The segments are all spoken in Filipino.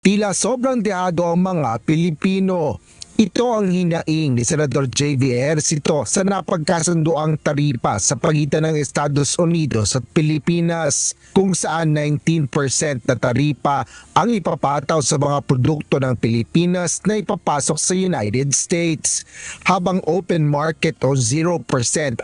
Tila sobrang deado ang mga Pilipino. Ito ang hinaing ni Senador J.V. Ejercito sa napagkasunduang taripa sa pagitan ng Estados Unidos at Pilipinas kung saan 19% na taripa ang ipapataw sa mga produkto ng Pilipinas na ipapasok sa United States habang open market o 0%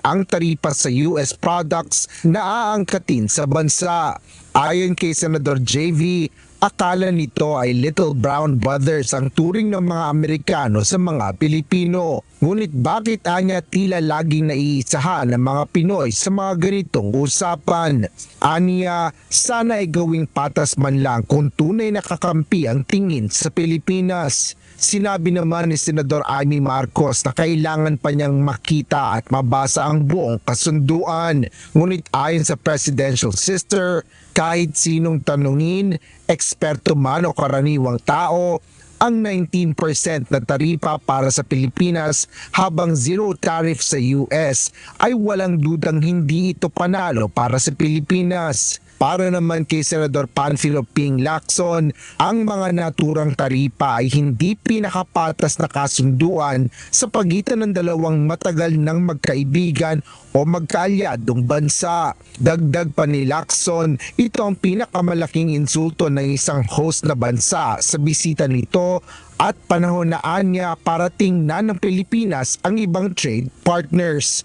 ang taripa sa US products na aangkatin sa bansa. Ayon kay Senador JV, akala nito ay Little Brown Brothers ang turing ng mga Amerikano sa mga Pilipino. Ngunit bakit anya tila laging naiisahan ng mga Pinoy sa mga ganitong usapan? Aniya, sana ay gawing patas man lang kung tunay nakakampi ang tingin sa Pilipinas. Sinabi naman ni Senador Amy Marcos na kailangan pa niyang makita at mabasa ang buong kasunduan. Ngunit ayon sa presidential sister, kahit sinong tanungin, eksperto man o karaniwang tao, ang 19% na taripa para sa Pilipinas habang zero tariff sa US ay walang dudang hindi ito panalo para sa Pilipinas. Para naman kay Senador Panfilo Ping Lacson, ang mga naturang taripa ay hindi pinakapatas na kasunduan sa pagitan ng dalawang matagal ng magkaibigan o magkaalyadong bansa. Dagdag pa ni Lacson, ito ang pinakamalaking insulto ng isang host na bansa sa bisita nito at panahon na anya para tingnan ng Pilipinas ang ibang trade partners.